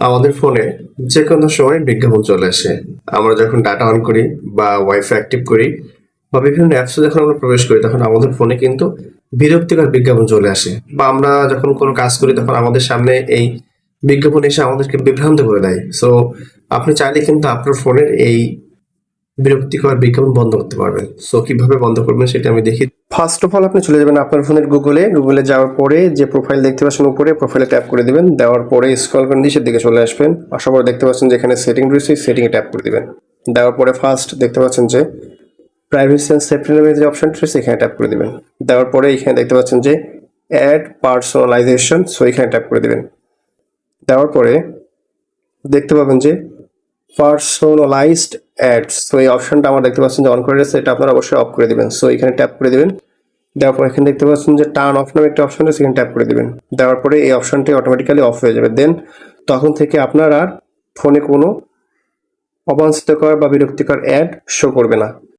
আমাদের ফোনে যে কোনো সময় বিজ্ঞাপন চলে আসে। আমরা যখন ডাটা অন করি বা ওয়াইফাই অ্যাক্টিভ করি বা বিভিন্ন অ্যাপসে যখন আমরা প্রবেশ করি, তখন আমাদের ফোনে কিন্তু বিরক্তিকর বিজ্ঞাপন চলে আসে। বা আমরা যখন কোনো কাজ করি, তখন আমাদের সামনে এই বিজ্ঞাপন এসে আমাদেরকে বিভ্রান্ত করে দেয়। সো আপনি চাইলে কিন্তু আপনার ফোনের এই বিরক্তিকর বিজ্ঞাপন বন্ধ করতে পারবেন? সো কীভাবে বন্ধ করবেন সেটা আমি দেখি। ফার্স্ট অফ অল আপনি চলে যাবেন আপনার ফোনের গুগলে গুগলে যাওয়ার পরে যে প্রোফাইল দেখতে পাচ্ছেন উপরে প্রোফাইলে ট্যাপ করে দিবেন। দেওয়ার পরে স্ক্রল করে নিচের দিকে চলে আসবেন। আসার পরে দেখতে পাচ্ছেন যেখানে সেটিং রয়েছে সেটিংয়ে ট্যাপ করে দিবেন। দেওয়ার পরে ফার্স্ট দেখতে পাচ্ছেন যে প্রাইভেসি অ্যান্ড সেফটি নামে যে অপশনটি রয়েছে এখানে ট্যাপ করে দিবেন। দেওয়ার পরে এখানে দেখতে পাচ্ছেন যে অ্যাড পার্সোনালাইজেশন সো এখানে ট্যাপ করে দিবেন। দেওয়ার পরে দেখতে পাবেন যে পার্সোনালাইজড অ্যাডস তো এই অপশনটা আমার দেখতে পাচ্ছেন যে অন করে রয়েছে এটা আপনারা অবশ্যই অফ করে দেবেন। সো এখানে ট্যাপ করে দেবেন। দেওয়ার পর এখানে দেখতে পাচ্ছেন যে টার্ন অফ নামে একটা অপশন আছে এখানে ট্যাপ করে দিবেন। দেওয়ার পরে এই অপশনটি অটোমেটিক্যালি অফ হয়ে যাবে। দেন তখন থেকে আপনার আর ফোনে কোনো অবাঞ্ছিতকর বা বিরক্তিকর অ্যাড শো করবে না।